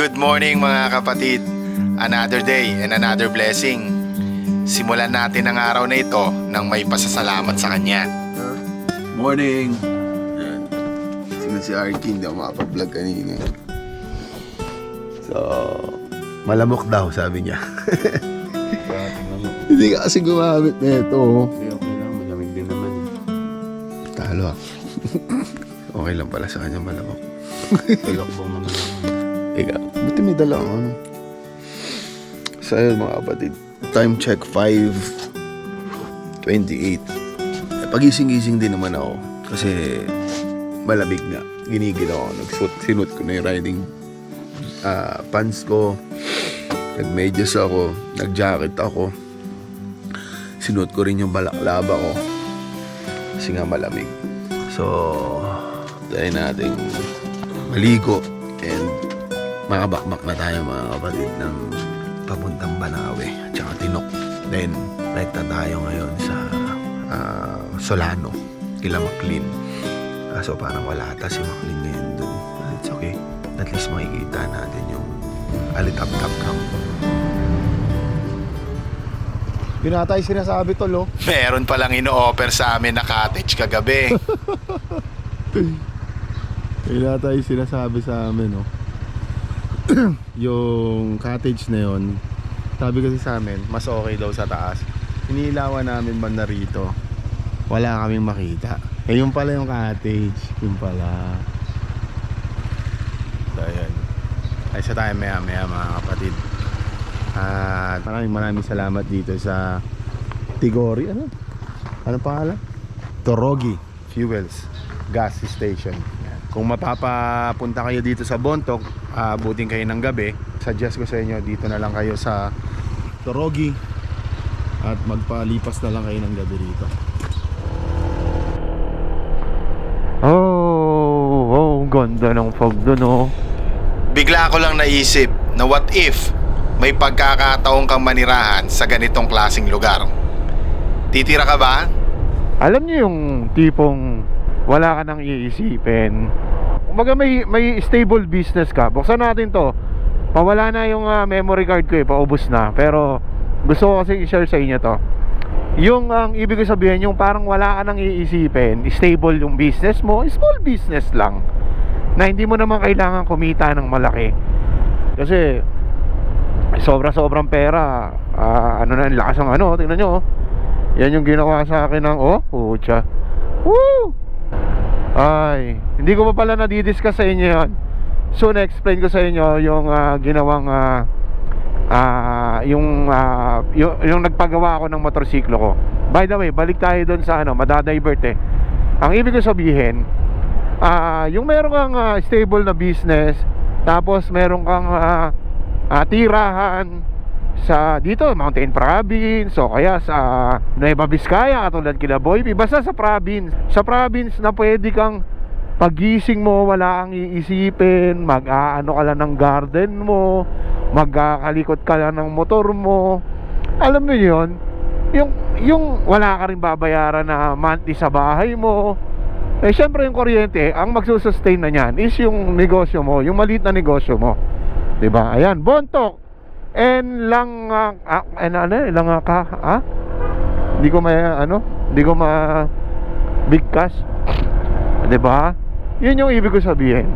Good morning mga kapatid. Another day and another blessing. Simulan natin ang araw na ito nang may pasasalamat sa Kanya. Morning! Sino si Arky, hindi ako makapag-vlog kanina. So, malamok daw, sabi niya. hindi ka kasi gumamit na ito. Okay, okay lang. Malamig din naman. Talo ah. okay lang pala sa kanya malamok. Tulokbong naman ako. Ikaw, buti may dala ang ano. So, mga kapatid. Time check 5.28. Eh, Pagising-gising din naman ako. Kasi malamig nga. Ginigil ako. Nagsuot, sinut ko na yung riding ah, pants ko. Nagmedyas ako. Nagjacket ako. Sinuot ko rin yung balaklava ko. Kasi nga malamig. So, tayo nating maligo makabakbak na tayo mga kapatid ng papuntang Banawe at saka Tinok. Then, rekta tayo ngayon sa ah, Solano, kila Maclean. Kaso parang wala ata si Maclean ngayon dun. But It's okay. At least makikita natin yung alitap-tap-tap. Yun ata yung sinasabi to, lo. Meron palang ino-offer sa amin na cottage kagabi. Yun ata yung sinasabi sa amin, no? yung cottage na yon sabi kasi sa amin, mas okay daw sa taas. Inilawan namin banda rito. Wala kaming makita. Eh, yung pala yung cottage. Yung pala. So, ayan. Ay, sa tayo maya maya mga kapatid. At maraming maraming salamat dito sa Tigori. Ano? Ano pangalan? Torogi Fuels Gas Station. Kung mapapapunta kayo dito sa Bontok, abutin kayo ng gabi, suggest ko sa inyo dito na lang kayo sa Torogi at magpalipas na lang kayo ng gabi rito. Oh, oh, ganda ng fog doon oh. Bigla ko lang naisip na what if may pagkakataong kang manirahan sa ganitong klasing lugar. Titira ka ba? Alam niyo yung tipong wala ka nang iisipin. Umaga may, may stable business ka. Buksan natin to. Pawala na yung ah, memory card ko eh. Paubos na. Pero gusto ko kasi i-share sa inyo to. Yung ang ibig ko sabihin, yung parang wala ka nang iisipin, stable yung business mo, small business lang. Na hindi mo naman kailangan kumita ng malaki. Kasi sobra-sobrang pera. Ah, ano na, lakas ng ano, tingnan nyo oh. Yan yung ginawa sa akin ng oh, pucha. Woo! Ay, hindi ko pa pala nadidiscuss sa inyo yan. So, na-explain ko sa inyo yung ah, ginawang ah, ah, yung, ah, yung yung nagpagawa ako ng motorsiklo ko. By the way, balik tayo doon sa ano, madadivert eh. Ang ibig ko sabihin, ah, yung meron kang ah, stable na business, tapos meron kang ah, ah, tirahan sa dito Mountain Province o kaya sa Nueva Vizcaya katulad kila Boy P. basta sa province sa province na pwede kang pagising mo wala kang iisipin mag-aano ka lang ng garden mo magkakalikot ka lang ng motor mo. Alam mo yun? Yung, yung wala ka rin babayaran na monthly sa bahay mo eh syempre yung kuryente ang magsusustain na niyan is yung negosyo mo yung maliit na negosyo mo. 'di ba ayan bontok and lang uh, ah, ano lang ah, ka ah hindi ko may ano hindi ko ma big cash 'di ba? Yun yung ibig ko sabihin.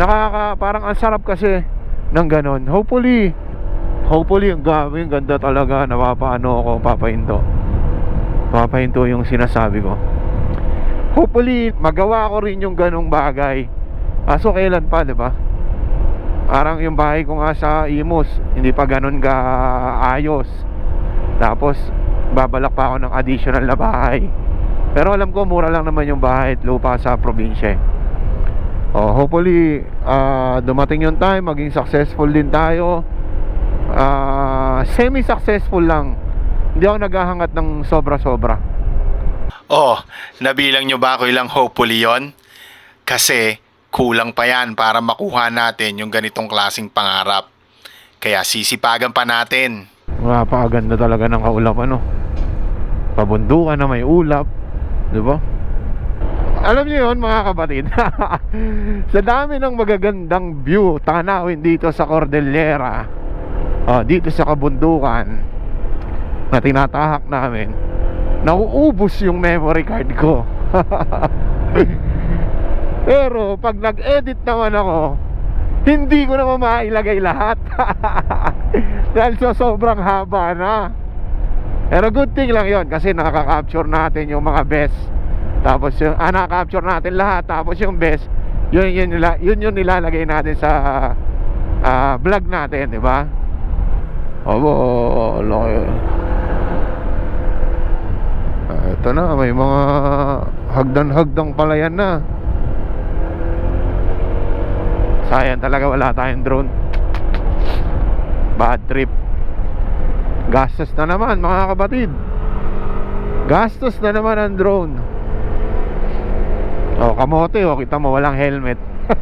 Nakaka parang ang sarap kasi ng ganon. Hopefully hopefully yung gawin ganda talaga. Napapaano ako papahinto. Papahinto yung sinasabi ko. Hopefully magawa ko rin yung ganong bagay. Aso kailan pa 'di ba Parang yung bahay ko nga sa Imus Hindi pa ganun ka ayos Tapos Babalak pa ako ng additional na bahay. Pero alam ko mura lang naman yung bahay at lupa sa probinsya. Oh, Hopefully ah, Dumating yung time Maging successful din tayo. Ah, Semi-successful lang. Hindi ako naghahangat ng sobra-sobra. Oh, nabilang nyo ba ako ilang hopefully yon? Kasi kulang pa yan para makuha natin yung ganitong klasing pangarap. Kaya sisipagan pa natin. Napakaganda talaga ng kaulap ano Pabundukan na may ulap Di ba? Alam niyo yun mga kapatid Sa dami ng magagandang view Tanawin dito sa Cordillera oh, Dito sa kabundukan Na tinatahak namin Nauubos yung memory card ko Pero pag nag-edit naman ako Hindi ko naman mailagay lahat Dahil sa sobrang haba na Pero good thing lang yon Kasi nakaka-capture natin yung mga best tapos yung ah, na-capture natin lahat tapos yung best yun yun nila yun yung nilalagay natin sa ah, vlog natin di ba Obo, laki. Ah, ito na, may mga hagdan-hagdang palayan na. Sayang talaga wala tayong drone. Bad trip. Gastos na naman mga kapatid. Gastos na naman ang drone. Oh, kamote oh, kita mo walang helmet.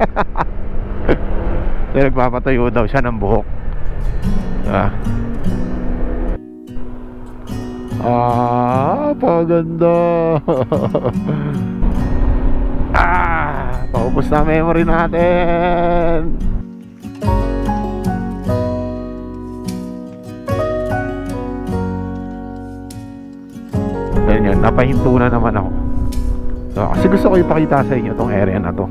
Pero nagpapatayo daw siya ng buhok. Ah. Ah, paganda. paubos na memory natin. Ayun yun, napahinto na naman ako. So, kasi gusto ko ipakita sa inyo tong area na to.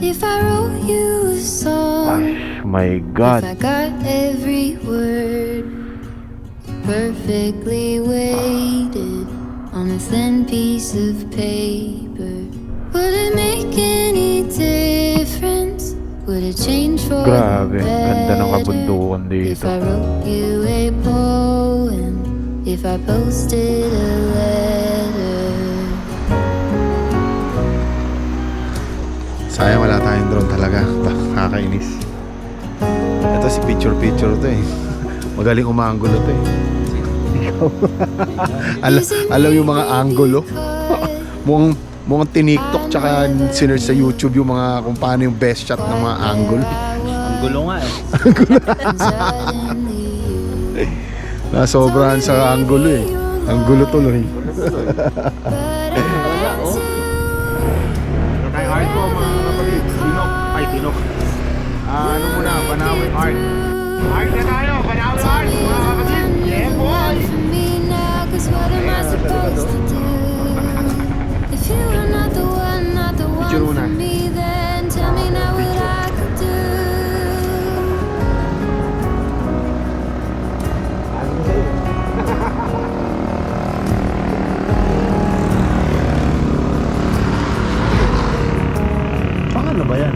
If I wrote you a song, Ay, my if God. I got every word perfectly weighted on a thin piece of paper, Grabe, ganda ng kabundukan If dito. I wrote you a poem, if I posted a letter. Sayang wala tayong drone talaga. Nakakainis. Ito si picture picture to eh. Magaling umanggulo to eh. Ala, alam yung mga angulo. Mukhang, mukhang tiniktok tsaka sinerge sa YouTube yung mga kung paano yung best shot ng mga angle. Ang gulo nga eh. Nasobrahan sa angulo eh. Ang gulo tuloy. tayo art ko mga kapatid? Tinok. Ay tinok. Ah, Ano muna? Banawin art. Art na tayo. Banawin art mga kapatid. Yeah boy. I supposed to I could do. Paano ba yan?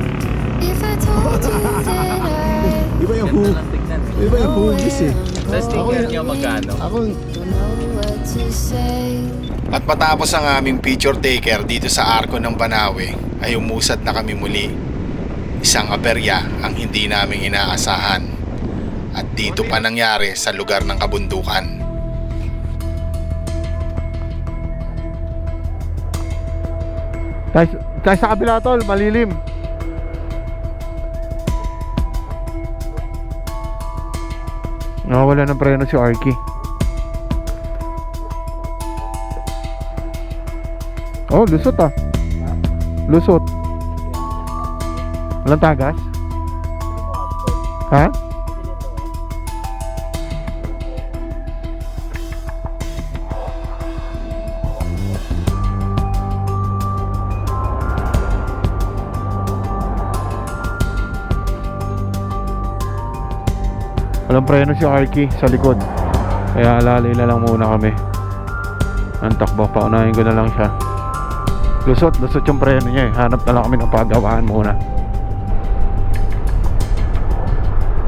Iba yung hu. Iba yung hugis eh. Sa sticker niyo magkano? Ako, At matapos ang aming picture taker dito sa arko ng Banawe ay umusad na kami muli. Isang aberya ang hindi namin inaasahan. At dito pa nangyari sa lugar ng kabundukan. Tayo, tayo sa kabila tol Malilim Nakawala ng preno si Arky Oh, lusot ah Lusot Walang tagas? Ha? Walang preno si Arky sa likod. Kaya alalay na lang muna kami. Ang takbo, paunahin ko na lang siya. Lusot, lusot yung preno niya eh. Hanap na lang kami ng pagawaan muna.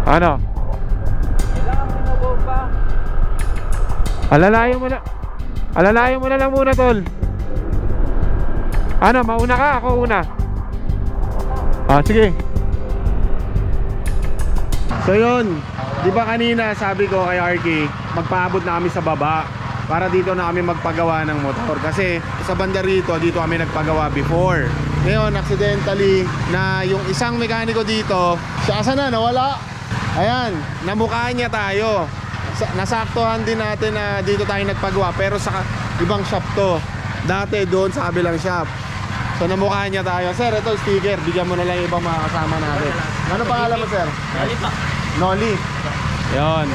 Ano? Alalayan mo na. Alalayan mo na lang muna, tol. Ano, mauna ka? Ako una. Ah, sige. So yun, di ba kanina sabi ko kay Arky, magpaabot na kami sa baba para dito na kami magpagawa ng motor. Kasi sa banda rito, dito kami nagpagawa before. Ngayon, accidentally, na yung isang mekaniko dito, siya asa na, nawala. Ayan, namukhaan niya tayo. Sa- nasaktuhan din natin na dito tayo nagpagawa pero sa ibang shop to. Dati doon sa kabilang shop. So namukha niya tayo. Sir, ito sticker. Bigyan mo na lang ibang mga kasama natin. Ano pangalan mo, sir? Noli pa. Noli. Yon.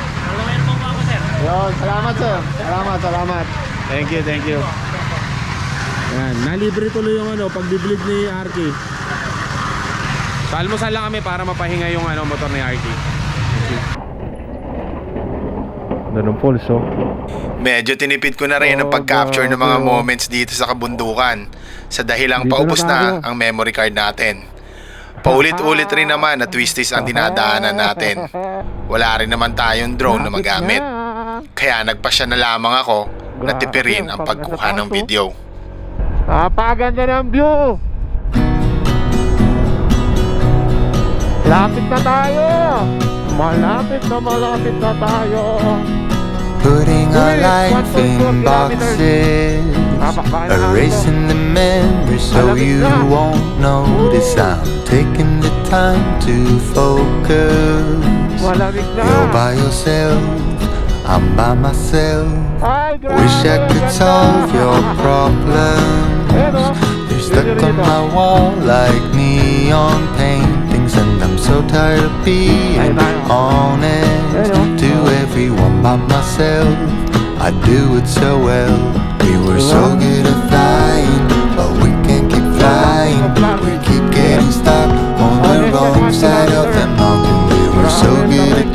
Yon, salamat sir. Salamat, salamat. Thank you, thank you. Yan, nalibre tuloy yung ano, pagbiblid ni Arky. Sa almusal lang kami para mapahinga yung ano, motor ni Arky. Ganun pulso. Medyo tinipid ko na rin ang Oh, pag-capture ng mga oh. moments dito sa kabundukan sa dahilang paubos na ang memory card natin. Paulit-ulit rin naman na twisties ang dinadaanan natin. Wala rin naman tayong drone na magamit. Kaya nagpasya na lamang ako na tipirin ang pagkuha ng video. Napakaganda ng view! Lapit na tayo! Malapit na malapit na tayo! Putting our life 1.4 in boxes, erasing the memories so you won't notice. I'm taking the time to focus. You're by yourself, I'm by myself. Wish I could solve your problems. They're stuck on my wall like neon paintings, and I'm so tired of being honest to everyone by myself. I do it so well. We were so good at flying, but we can't keep flying. We keep getting stuck on the wrong side of the mountain. We were so good at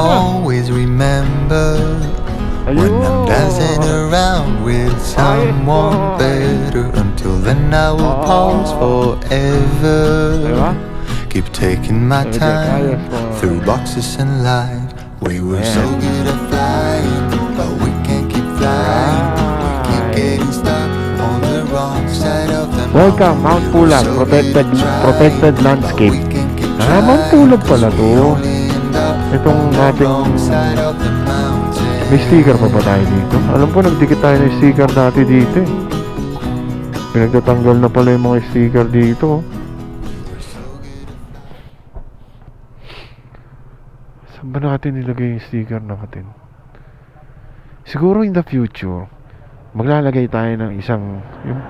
Uh-huh. always remember When I'm dancing around with someone better. Until then I will oh. pause forever. Ah. Keep taking my time. Through boxes and light. We were so good at flying But we can't keep flying. We keep ah. getting stuck on the wrong side of the Welcome, Mount Pulag, protected- good at trying, protected landscape. we can't keep Ah, Mount Pulag pala to. Itong ating-. May sticker pa ba tayo dito? Alam ko nagdikit tayo ng sticker dati dito eh. Pinagtatanggal na pala yung mga sticker dito. oh. Saan ba natin nilagay yung sticker natin? Siguro in the future, maglalagay tayo ng isang yung,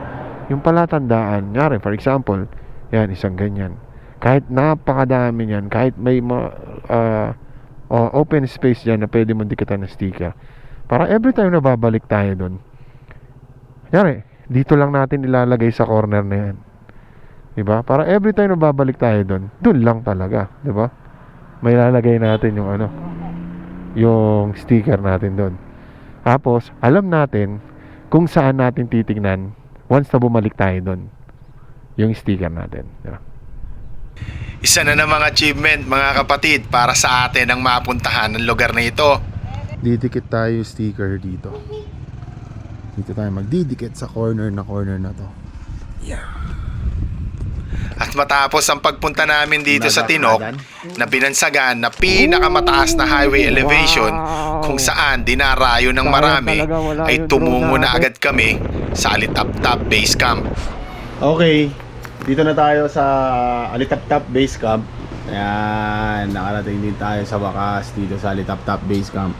yung palatandaan. Nyari, for example, yan, isang ganyan. Kahit napakadami niyan, kahit may ma, ah, o open space dyan na pwede mong dikitan ng sticker. Para every time na babalik tayo doon, Kunyari, dito lang natin ilalagay sa corner na yan. Diba? Para every time na babalik tayo doon, doon lang talaga. Diba? May lalagay natin yung ano, yung sticker natin doon. Tapos, alam natin kung saan natin titignan once na bumalik tayo doon. Yung sticker natin. Diba? Isa na namang achievement mga kapatid para sa atin ang mapuntahan ng lugar na ito. Didikit tayo yung sticker dito. Dito tayo magdidikit sa corner na corner na to. At matapos ang pagpunta namin dito sa Tinok na binansagan na pinakamataas na highway elevation Wow! kung saan dinarayo ng marami ay tumungo na agad kami sa Alitap-Tap Base Camp. Okay, dito na tayo sa Alitap-Tap Base Camp. Ayan, nakarating din tayo sa wakas dito sa Alitap-Tap Base Camp.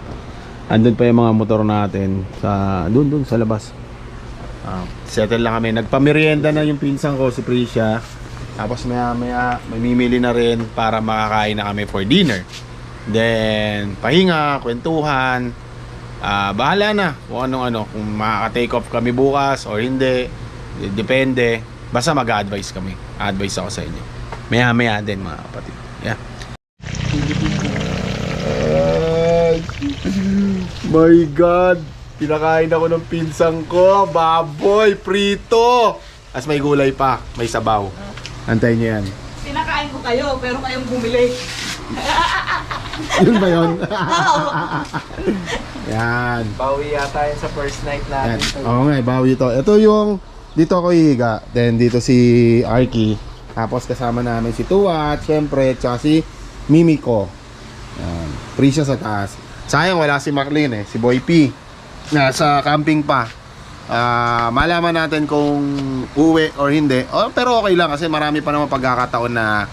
Andun pa yung mga motor natin sa dun dun sa labas. Ah, settle lang kami. Nagpamerienda na yung pinsan ko si Prisha. Tapos maya maya may mimili na rin para makakain na kami for dinner. Then pahinga, kwentuhan. Ah, bahala na kung anong ano, kung makaka-take off kami bukas or hindi. Depende. Basta mag-advise kami. Advice ako sa inyo. Maya maya din mga kapatid. Yeah. My God! Pinakain ako ng pinsang ko. Baboy! Prito! As may gulay pa. May sabaw. Antayin niyo yan. Pinakain ko kayo, pero kayong bumili. Yun ba yun? yan. Bawi yata yun sa first night Yan. natin. Oo nga, eh, bawi ito. Ito yung, dito ako hihiga. Then dito si Arky. Tapos kasama namin si Tuat, syempre, tsaka si Mimiko. Yan. Free siya sa taas. Sayang wala si Maclean eh, si Boy P. Nasa camping pa. Ah, malaman natin kung uwi or hindi. Oh, pero okay lang kasi marami pa naman pagkakataon na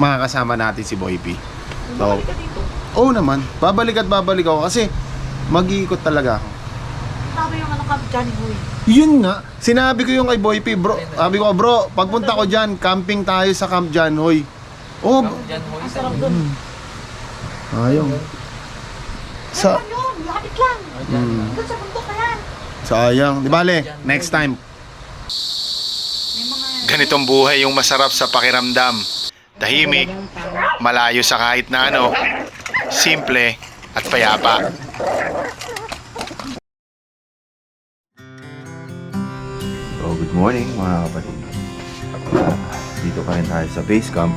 makakasama natin si Boy P. So. Oo naman. Babalik at babalik ako kasi mag-iikot talaga ako. Tama yung ano ka, Johnny Boy. Yun nga, sinabi ko yung kay Boy P, bro. Sabi ko, bro, pagpunta ko dyan, camping tayo sa Camp Janhoy. Oh, b- Ang sarap doon. ayaw. Sa, Ano? Lapit lang. mm, Doon sa bundok na yan. sayang. Di bale, next time. Ganitong buhay yung masarap sa pakiramdam. Tahimik, malayo sa kahit na ano, simple at payapa. Morning mga kapatid. Ah, dito pa rin tayo sa base camp.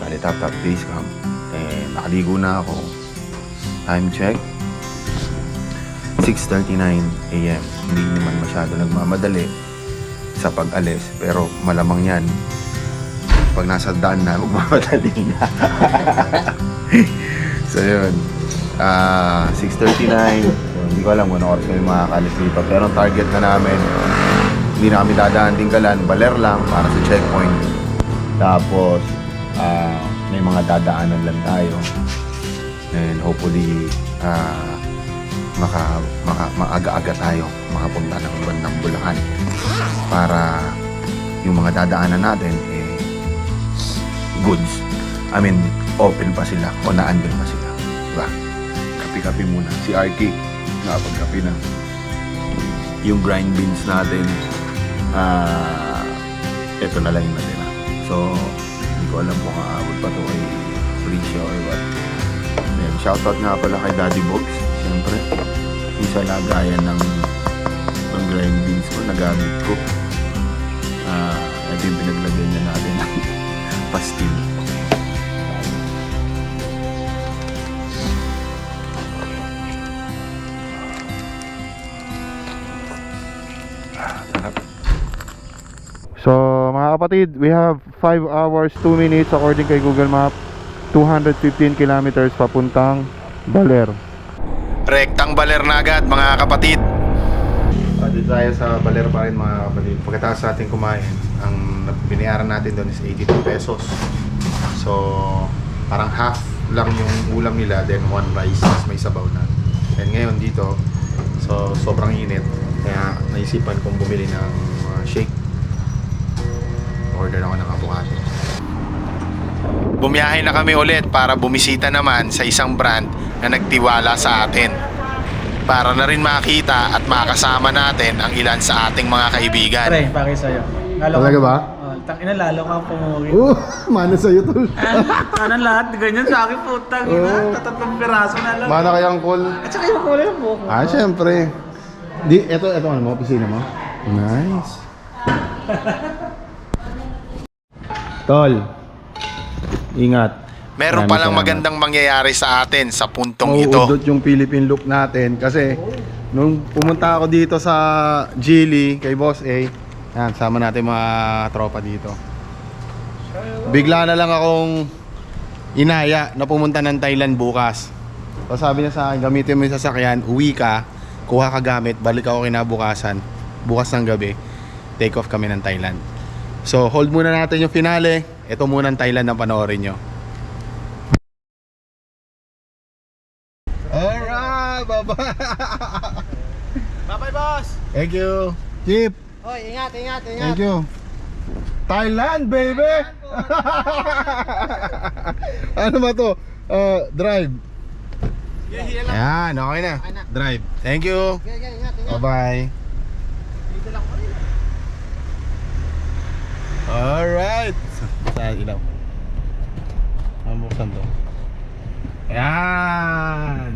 Sa Litaptap base camp. Eh, nakaligo na ako. Time check. 6.39 a.m. Hindi naman masyado nagmamadali sa pag-alis. Pero malamang yan. Pag nasa daan na, magmamadali na. so, yun. Ah, 6.39. So, hindi ko alam kung ano oras kami makakalis dito. Pero ang target na namin, hindi na kami dadaan Tinggalan, baler lang para sa checkpoint. Tapos, ah, may mga dadaanan lang tayo. And hopefully, ah, maka, maka, maaga-aga tayo. Makapunta ng bandang Bulacan. Para yung mga dadaanan natin eh goods. I mean open pa sila o naandun pa sila. Diba? Kapi-kapi muna. Si Arky nakapagkapi na. Yung grind beans natin ah ito na lang yung natira. So hindi ko alam kung aabot pa to kay Felicia or what. Then, shoutout nga pala kay Daddy Bogs syempre. Yung sa lagayan ng ng grind beans ko nagamit ko. Ah ito yung pinaglagay niya natin ng pastil kapatid, we have 5 hours, 2 minutes according kay Google Map. 215 kilometers papuntang Baler. Rektang baler na agad mga kapatid. Uh, dito tayo sa Baler pa rin mga kapatid. Pagkatapos natin kumain, ang binayaran natin doon is 82 pesos. So, parang half lang yung ulam nila, then one rice, mas may sabaw na. And ngayon dito, so sobrang init. Kaya naisipan kong bumili ng uh, shake. Order ako ng avocado. Bumiyahe na kami ulit para bumisita naman sa isang brand na nagtiwala sa atin. Para na rin makita at makasama natin ang ilan sa ating mga kaibigan. Pre, paki sa'yo. Lalo Talaga ba? Oh, tangina, lalo kang pumuwi. Oh, mana sa'yo tol. Ano lahat, ganyan sa akin, putang ina. Oo. Tatatlong piraso na lang. mana kayang call? At saka yung kulay ng buhok mo. Ah, syempre. Di, eto, eto ano mo, opisina mo? Nice. Tol, ingat. Meron Maraming palang salamat. magandang mangyayari sa atin sa puntong ito. Mauudot yung Philippine look natin kasi nung pumunta ako dito sa Geely kay Boss A, yan, sama natin mga tropa dito. Bigla na lang akong inaya na pumunta ng Thailand bukas. So sabi niya sa akin, gamitin mo yung sasakyan, uwi ka, kuha ka gamit, balik ako kinabukasan, bukas ng gabi, take off kami ng Thailand. So hold muna natin yung finale, ito muna ang Thailand na panoorin nyo. Alright, bye-bye. Bye-bye, boss! Thank you. Chip. Hoy, ingat, ingat, ingat. Thank you. Thailand, baby! ano ba to? Uh, drive. Yan, okay na. Drive. Thank you. Bye-bye. Alright. sa ilaw. Mabuksan to. Ayan.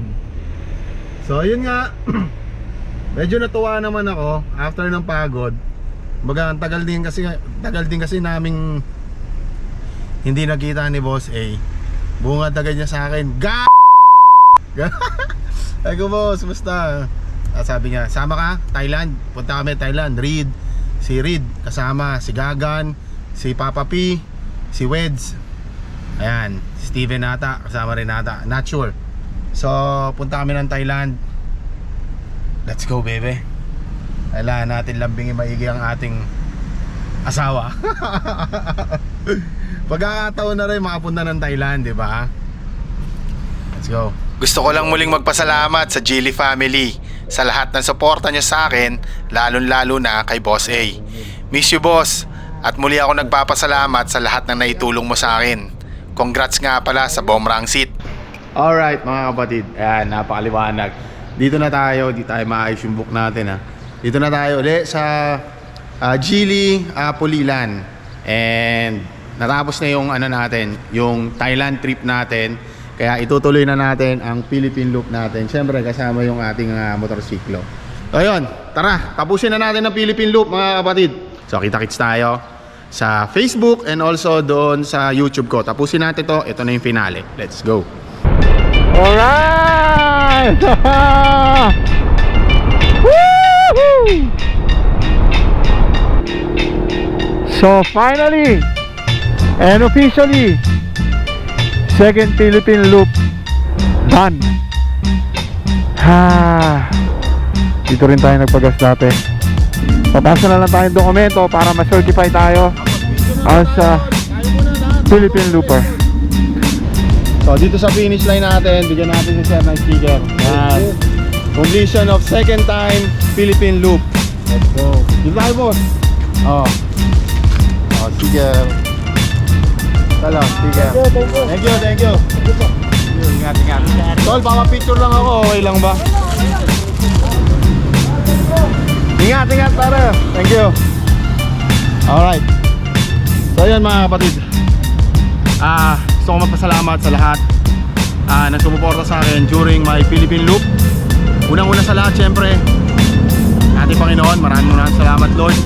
So, ayun nga. Medyo natuwa naman ako after ng pagod. Baga, ang tagal din kasi tagal din kasi naming hindi nakita ni Boss A. Bunga agad niya sa akin. Ga! Ay ko boss, basta. Ah, sabi niya, sama ka? Thailand. Punta kami Thailand. Reed. Si Reed kasama. Si Gagan. Si Papa P. Si Weds. Ayan. Si Steven nata. Kasama rin nata. Not sure. So, punta kami ng Thailand. Let's go, baby. Kailangan natin lambingin maigi ang ating asawa. Pagkakataon na rin makapunta ng Thailand, di ba? Let's go. Gusto ko lang muling magpasalamat sa Geely family sa lahat ng suporta niyo sa akin, lalong-lalo na kay Boss A. Miss you, boss. At muli ako nagpapasalamat sa lahat ng naitulong mo sa akin. Congrats nga pala sa Bomrang Seat. Alright mga kapatid, ayan, napakaliwanag. Dito na tayo, di tayo maayos yung book natin ha. Dito na tayo ulit sa uh, Gili, uh, Pulilan. And natapos na yung ano natin, yung Thailand trip natin. Kaya itutuloy na natin ang Philippine Loop natin. Siyempre kasama yung ating uh, motorsiklo. So ayun, tara, tapusin na natin ang Philippine Loop mga kapatid. So kita-kits tayo sa Facebook and also doon sa YouTube ko. Tapusin natin to. Ito na yung finale. Let's go. Alright! Woohoo! So finally and officially second Philippine loop done. Ha. Dito rin tayo nagpagas dati. Papasa na lang tayong dokumento para ma-certify tayo as a Philippine looper. So dito sa finish line natin, bigyan natin si Sir ng sticker. Yan. Completion of second time Philippine Loop. Let's go. Dito tayo boss. Oh. Oh, sticker. Tala, sticker. Thank you, thank you. Ingat, ingat. Tol, baka picture lang ako, okay lang ba? Ingat, ingat pare. Thank you. Alright. So yun mga kapatid. Ah, gusto ko magpasalamat sa lahat ah, na sumuporta sa akin during my Philippine Loop. Unang-una sa lahat, syempre, ating Panginoon, maraming maraming salamat Lord.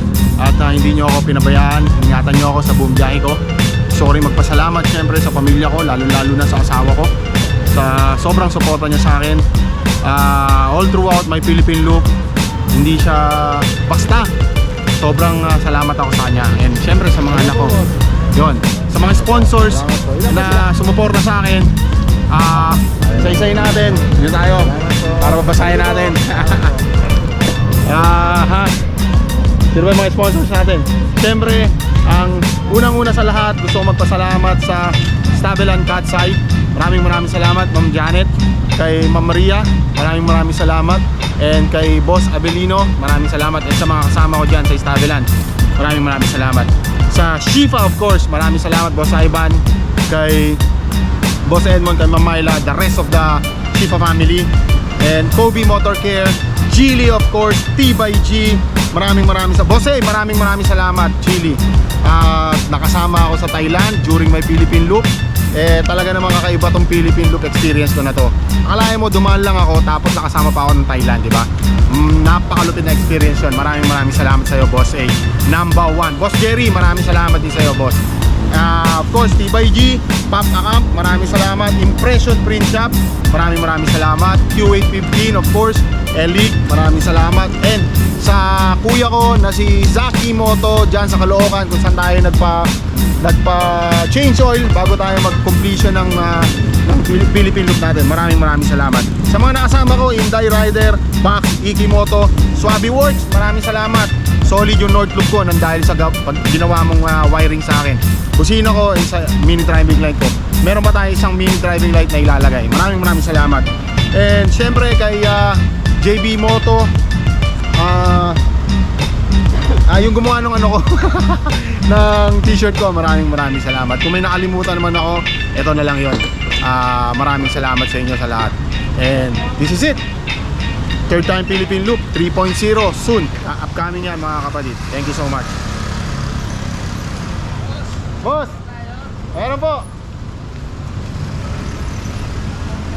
At ah, hindi nyo ako pinabayaan, ingatan nyo ako sa buong biyahe ko. Gusto ko rin magpasalamat syempre sa pamilya ko, lalo-lalo na sa asawa ko. Sa sobrang suporta niya sa akin. Ah, all throughout my Philippine Loop, hindi siya basta. Sobrang ah, salamat ako sa kanya. And syempre sa mga anak ko. Yon. Sa mga sponsors na sumuporta sa akin, ah, isa-isayin natin. Dito tayo. Para babasahin natin. Ah, ha. Sino ba mga sponsors natin? Siyempre, ang unang-una sa lahat, gusto ko magpasalamat sa Stabelan Catside. Maraming maraming salamat, Ma'am Janet. Kay Ma'am Maria, maraming maraming salamat. And kay Boss Abelino, maraming salamat. And sa mga kasama ko dyan sa Stabelan, maraming maraming salamat. Sa Shifa, of course, maraming salamat, Boss Ivan. Kay Boss Edmond, kay Ma'am Myla, the rest of the Shifa family. And Kobe Motor Care, Chili of course, T by G. Maraming maraming sa Boss eh, maraming maraming salamat, Chili. At nakasama ako sa Thailand during my Philippine Loop. Eh talaga namang kakaiba tong Philippine Loop experience ko na to. Akalain mo dumaan lang ako tapos nakasama pa ako ng Thailand, di ba? Mm, napakalupit na experience yun. Maraming maraming salamat sa iyo, Boss A. Number one. Boss Jerry, maraming salamat din sa iyo, Boss. Ah, of course, T by G, Pop Account, maraming salamat. Impression Print Shop, maraming maraming salamat. Q815, of course. Elig, maraming salamat. And sa kuya ko na si Zaki Moto dyan sa Caloocan kung saan tayo nagpa nagpa change oil bago tayo mag-completion ng, ah, ng Phil- Philippine loop natin. Maraming maraming salamat. Sa mga nakasama ko, Inday Rider, Bax, Ikimoto, Swabi Works, maraming salamat. Solid yung North Loop ko nang dahil sa pag ginawa mong ah, wiring sa akin. Kusina ko and sa mini driving light ko. Meron pa tayo isang mini driving light na ilalagay. Maraming maraming salamat. And syempre kay ah, JB Moto, ah Ah, yung gumawa ng ano ko ng t-shirt ko, maraming maraming salamat. Kung may nakalimutan naman ako, eto na lang 'yon. Ah, maraming salamat sa inyo sa lahat. And this is it. Third time Philippine Loop 3.0 soon. Ah, upcoming yan mga kapatid. Thank you so much. Boss, Meron po.